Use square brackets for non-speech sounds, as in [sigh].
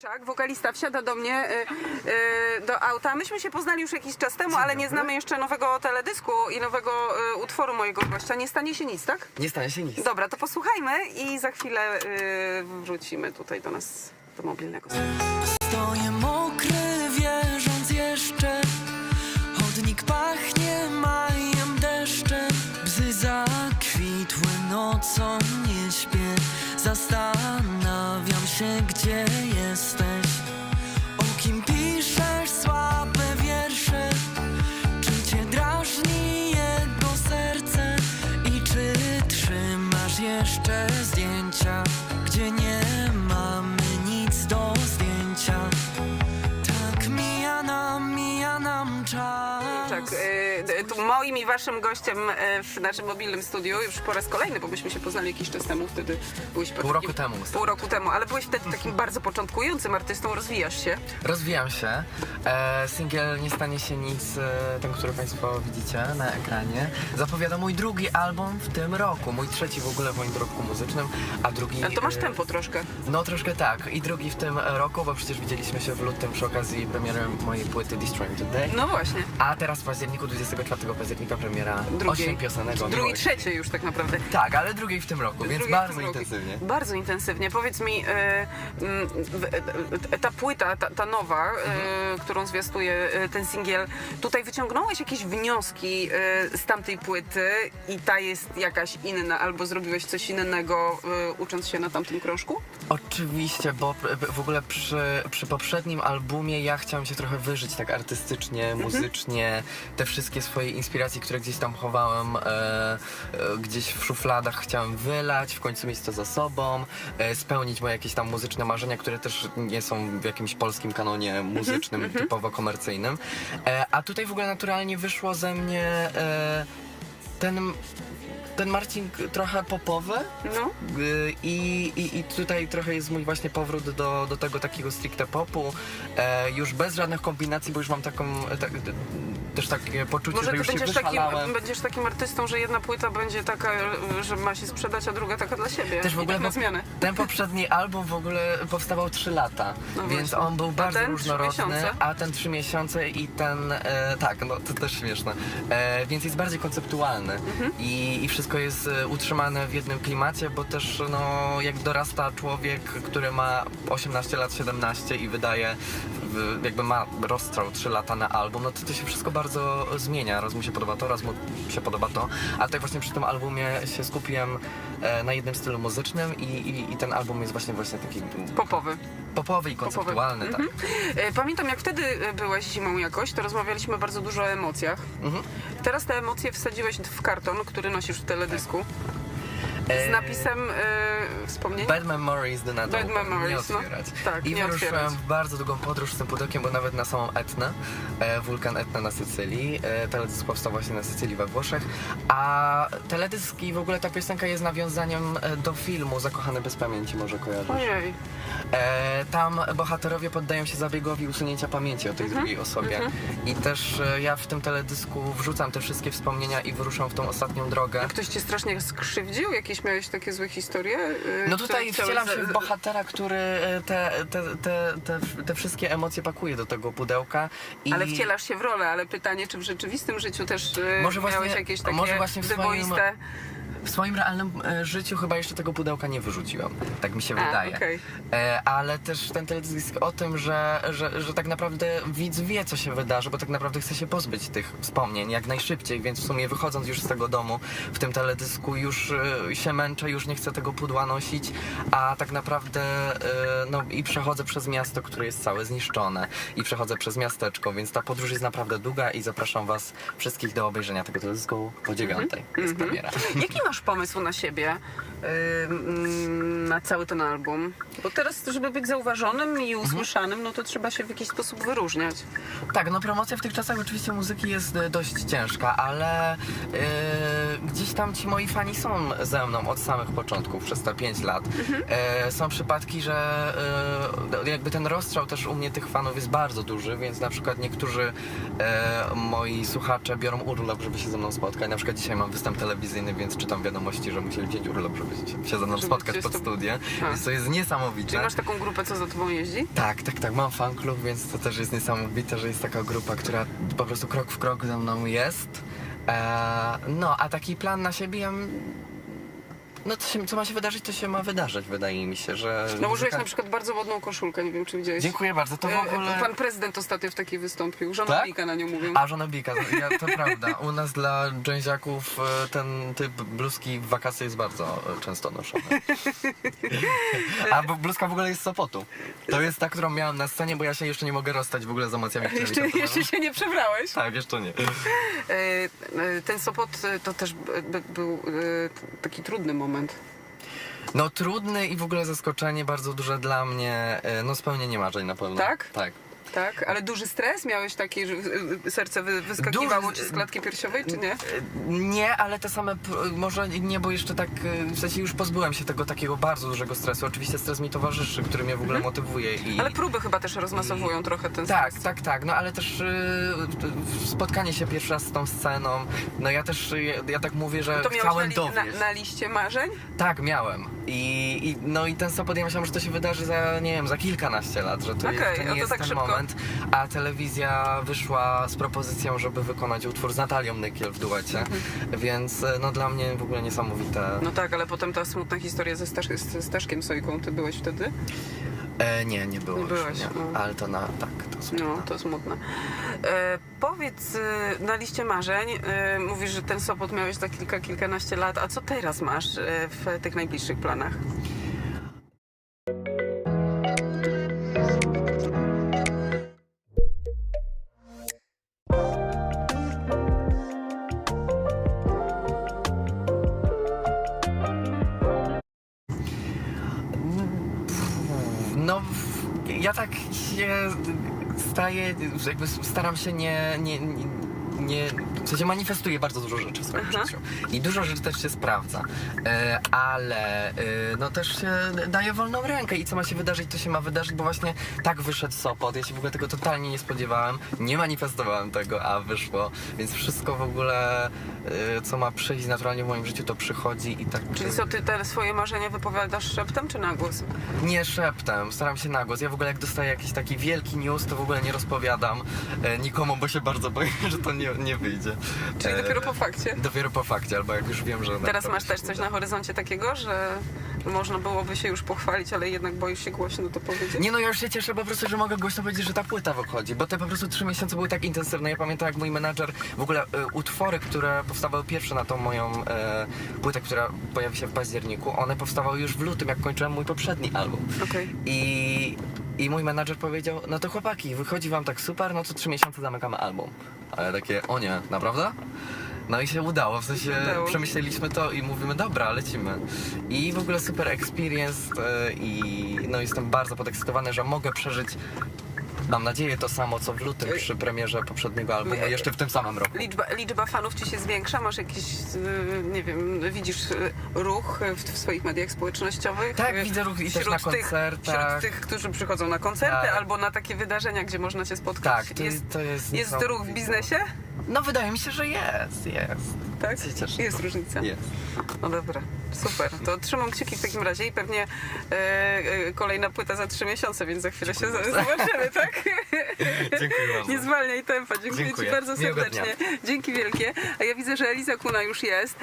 Tak, wokalista wsiada do mnie y, y, do auta. Myśmy się poznali już jakiś czas temu, ale nie znamy jeszcze nowego teledysku i nowego y, utworu mojego gościa. Nie stanie się nic, tak? Nie stanie się nic. Dobra, to posłuchajmy i za chwilę y, wrócimy tutaj do nas, do mobilnego. Stoję mokry, wierząc jeszcze Chodnik pachnie majem deszczem Bzy zakwitły nocą nie śpię Zastanawiam się, gdzie jesteś O czas Tak, y, tu moim i waszym gościem y, w naszym mobilnym studiu już po raz kolejny, bo myśmy się poznali jakiś czas temu, wtedy byłeś Pół roku temu. Pół roku temu, ale byłeś wtedy takim [laughs] bardzo początkującym artystą, rozwijasz się. Rozwijam się. E, singiel Nie stanie się nic, e, ten, który Państwo widzicie na ekranie, zapowiada mój drugi album w tym roku. Mój trzeci w ogóle w moim dorobku muzycznym, a drugi... Ale to masz e, tempo troszkę. No troszkę tak. I drugi w tym roku, bo przecież widzieliśmy się w lutym przy okazji premiery mojej płyty Destroying Today. No właśnie. A teraz w październiku, 24 października premiera Drugiej. 8 piosenego. Drugi, miłości. trzeci już tak naprawdę. Tak, ale drugiej w tym roku, więc Drugi w bardzo tym roku. intensywnie. Bardzo intensywnie. Powiedz mi, e, mm, w- e, ta płyta, ta, ta nowa, e, którą zwiastuje e, ten singiel, tutaj wyciągnąłeś jakieś wnioski e, z tamtej płyty i ta jest jakaś inna, albo zrobiłeś coś innego, e, ucząc się na tamtym krążku? Oczywiście, bo w ogóle przy, przy poprzednim albumie ja chciałem się trochę wyżyć tak artystycznie, Mhm. muzycznie. Te wszystkie swoje inspiracje, które gdzieś tam chowałem, e, e, gdzieś w szufladach chciałem wylać, w końcu mieć to za sobą, e, spełnić moje jakieś tam muzyczne marzenia, które też nie są w jakimś polskim kanonie muzycznym, typowo komercyjnym. E, a tutaj w ogóle naturalnie wyszło ze mnie e, ten... Ten Marcin trochę popowy, No. Y, I, i, I tutaj trochę jest mój właśnie powrót do, do tego takiego stricte popu, e, już bez żadnych kombinacji, bo już mam taką, e, d- też takie poczucie, Może że już się będziesz takim, będziesz takim artystą, że jedna płyta będzie taka, że ma się sprzedać, a druga taka dla siebie. Też w I ogóle tak na zmianę. ten poprzedni album w ogóle powstawał 3 lata, No więc właśnie. on był A bardzo trzy różnorodny, a ten 3 miesiące i ten, e, tak, no to też śmieszne, e, więc jest bardziej konceptualny Mhm. I, i wszystko jest e, utrzymane w jednym klimacie, bo też no, jak dorasta człowiek, który ma 18 lat, 17 i wydaje, jakby ma rozstrzał 3 lata na album, no to to się wszystko bardzo zmienia, raz mu się podoba to, raz mu się podoba to, a tutaj właśnie przy tym albumie się skupiłem e, na jednym stylu muzycznym i, i, i ten album jest właśnie właśnie taki Popowy. popowy i konceptualny, tak. E, Pamiętam, jak wtedy e, byłeś zimą jakoś, to rozmawialiśmy bardzo dużo o emocjach. Mhm. Teraz te emocje wsadziłeś w karton, który nosisz w teledysku. Z E, napisem e, wspomnienia? Bad Memories do na Bad Memories, nie no. otwierać. Tak, I nie wyruszyłem otwierać. w bardzo długą podróż z tym pudełkiem, bo nawet na samą Etnę, e, wulkan Etna na Sycylii. E, teledysk powstał właśnie na Sycylii we Włoszech. A teledysk i w ogóle ta piosenka jest nawiązaniem e, do filmu Zakochane bez pamięci, może kojarzysz. Ojej. E, tam bohaterowie poddają się zabiegowi usunięcia pamięci o tej Mhm, drugiej osobie. I też e, ja w tym teledysku wrzucam te wszystkie wspomnienia i wyruszam w tą ostatnią drogę. A ktoś cię strasznie skrzywdził? Jakieś miałeś takie złe historie? e, No które tutaj chciałeś wcielam za- się w bohatera, który e, te, te, te, te, te wszystkie emocje pakuje do tego pudełka. I Ale wcielasz się w rolę, ale pytanie, czy w rzeczywistym życiu też e, Może miałeś właśnie- jakieś takie może właśnie w swoim- wyboiste... W swoim realnym e, życiu chyba jeszcze tego pudełka nie wyrzuciłem. Tak mi się A, wydaje. okej. E, ale też ten teledysk o tym, że, że, że tak naprawdę widz wie, co się wydarzy, bo tak naprawdę chce się pozbyć tych wspomnień jak najszybciej, więc w sumie wychodząc już z tego domu w tym teledysku już e, się męczę, już nie chcę tego pudła nosić, a tak naprawdę e, no i przechodzę przez miasto, które jest całe zniszczone i przechodzę przez miasteczko, więc ta podróż jest naprawdę długa i zapraszam was wszystkich do obejrzenia tego teledysku po dziewiątej. Jest premiera. Jaki masz pomysł na siebie, na cały ten album? Bo teraz, żeby być zauważonym i usłyszanym, no to trzeba się w jakiś sposób wyróżniać. Tak, no promocja w tych czasach oczywiście muzyki jest e, dość ciężka, ale e, gdzieś tam ci moi fani są ze mną od samych początków, przez te 5 lat. E, są przypadki, że e, jakby ten rozstrzał też u mnie tych fanów jest bardzo duży, więc na przykład niektórzy e, moi słuchacze biorą urlop, żeby się ze mną spotkać. Na przykład dzisiaj mam występ telewizyjny, więc czytam wiadomości, że musieli wziąć urlop, żeby się ze mną spotkać pod tobą- studiem, A. więc to jest niesamowite. Czyli masz taką grupę, co za tobą jeździ? Tak, tak, tak, mam fan klub, więc to też jest niesamowite, że jest taka grupa, która po prostu krok w krok ze mną jest. Eee, no, a taki plan na siebie, ja... no co, się, co ma się wydarzyć, to się ma wydarzyć, wydaje mi się, że... Nałożyłeś muzyka- na przykład bardzo ładną koszulkę, nie wiem czy widziałeś. Dziękuję bardzo, to w E, ogóle... Pan prezydent ostatnio w takiej wystąpił, żona Tak? Na nią mówią. A, żona Bika, ja, to prawda. U nas dla dżęziaków e, ten typ bluzki w wakacje jest bardzo e, często noszony. [laughs] A bo bluzka w ogóle jest z Sopotu. To jest ta, którą miałam na scenie, bo ja się jeszcze nie mogę rozstać w ogóle z emocjami, które mi Jeszcze, jeszcze się nie przebrałeś. Tak, jeszcze nie. E, e, Ten Sopot e, to też b- b- był e, taki trudny moment. No trudny i w ogóle zaskoczenie bardzo duże dla mnie. e, No spełnienie marzeń na pewno. Tak? Tak. Tak, ale duży stres? Miałeś taki, że e, serce wy- wyskakiwało Duży- ci z klatki piersiowej, czy nie? E, Nie, ale te same, może nie, bo jeszcze tak, w sensie już pozbyłem się tego takiego bardzo dużego stresu. Oczywiście stres mi towarzyszy, który mnie w ogóle motywuje i... Mhm. Ale próby chyba też rozmasowują trochę ten Tak, stres. tak, tak, no ale też y, spotkanie się pierwszy raz z tą sceną, no ja też, y, ja, tak mówię, że To miałeś na, chciałem li- na, dowieść. na liście marzeń? Tak, miałem. I, I no i ten Sopot, ja myślałem, że to się wydarzy za, nie wiem, za kilkanaście lat, że to Okej, jeszcze no nie to jest tak ten szybko. Moment. A telewizja wyszła z propozycją, żeby wykonać utwór z Natalią Nykiel w duecie, więc y, no dla mnie w ogóle niesamowite. No tak, ale potem ta smutna historia ze, Stasz, ze Staszkiem Sojką, ty byłeś wtedy? E, nie, nie było Nie już, byłeś, nie. no. Ale to na, tak, to smutne. No, to smutne. E, powiedz, e, na liście marzeń e, mówisz, że ten Sopot miałeś za kilka, kilkanaście lat, a co teraz masz e, w tych najbliższych planach? No, ja tak się staję, jakby staram się nie, nie, nie, nie w sensie manifestuję bardzo dużo rzeczy w swoim Aha. życiu i dużo rzeczy też się sprawdza, e, ale e, no też się daje wolną rękę i co ma się wydarzyć, to się ma wydarzyć, bo właśnie tak wyszedł Sopot, ja się w ogóle tego totalnie nie spodziewałem, nie manifestowałem tego, a wyszło, więc wszystko w ogóle, e, co ma przyjść naturalnie w moim życiu, to przychodzi i tak... Czyli co, ty te swoje marzenia wypowiadasz szeptem czy na głos? Nie szeptem, staram się na głos. Ja w ogóle jak dostaję jakiś taki wielki news, to w ogóle nie rozpowiadam e, nikomu, bo się bardzo boję, [laughs] że to nie, nie wyjdzie. Czyli E, dopiero po fakcie? Dopiero po fakcie, albo jak już wiem, że... Teraz masz też coś na horyzoncie takiego, że można byłoby się już pochwalić, ale jednak boisz się głośno to powiedzieć? Nie no, ja już się cieszę po prostu, że mogę głośno powiedzieć, że ta płyta wychodzi, bo te po prostu trzy miesiące były tak intensywne. Ja pamiętam jak mój menadżer, w ogóle e, utwory, które powstawały pierwsze na tą moją e, płytę, która pojawi się w październiku, one powstawały już w lutym, jak kończyłem mój poprzedni album. Okej. I, I mój menadżer powiedział, no to chłopaki, wychodzi wam tak super, no to trzy miesiące zamykamy album. Ale takie, o nie, naprawdę? No i się udało, w sensie Udało. przemyśleliśmy to i mówimy, dobra, lecimy. I w ogóle super experience e, i no jestem bardzo podekscytowany, że mogę przeżyć, mam nadzieję, to samo co w lutym przy premierze poprzedniego albumu, E, jeszcze w tym samym roku. Liczba, liczba fanów ci się zwiększa? Masz jakiś, y, nie wiem, widzisz y, ruch w, w swoich mediach społecznościowych? Tak, Y, widzę ruch i też na tych- koncertach. Wśród tych, którzy przychodzą na koncerty Tak. albo na takie wydarzenia, gdzie można cię spotkać. Tak, to jest, jest, to jest jest niesamowite. ruch w biznesie? No wydaje mi się, że jest, jest. Tak? Się cieszę. Jest różnica. Jest. No dobra, super. To trzymam kciuki w takim razie i pewnie e, e, kolejna płyta za trzy miesiące, więc za chwilę się Dziękuję zobaczymy, tak? [laughs] Dziękuję bardzo. Nie zwalniaj tempa. Dziękuję, Dziękuję. Ci bardzo Miłego serdecznie. Dzięki wielkie. A ja widzę, że Eliza Kuna już jest.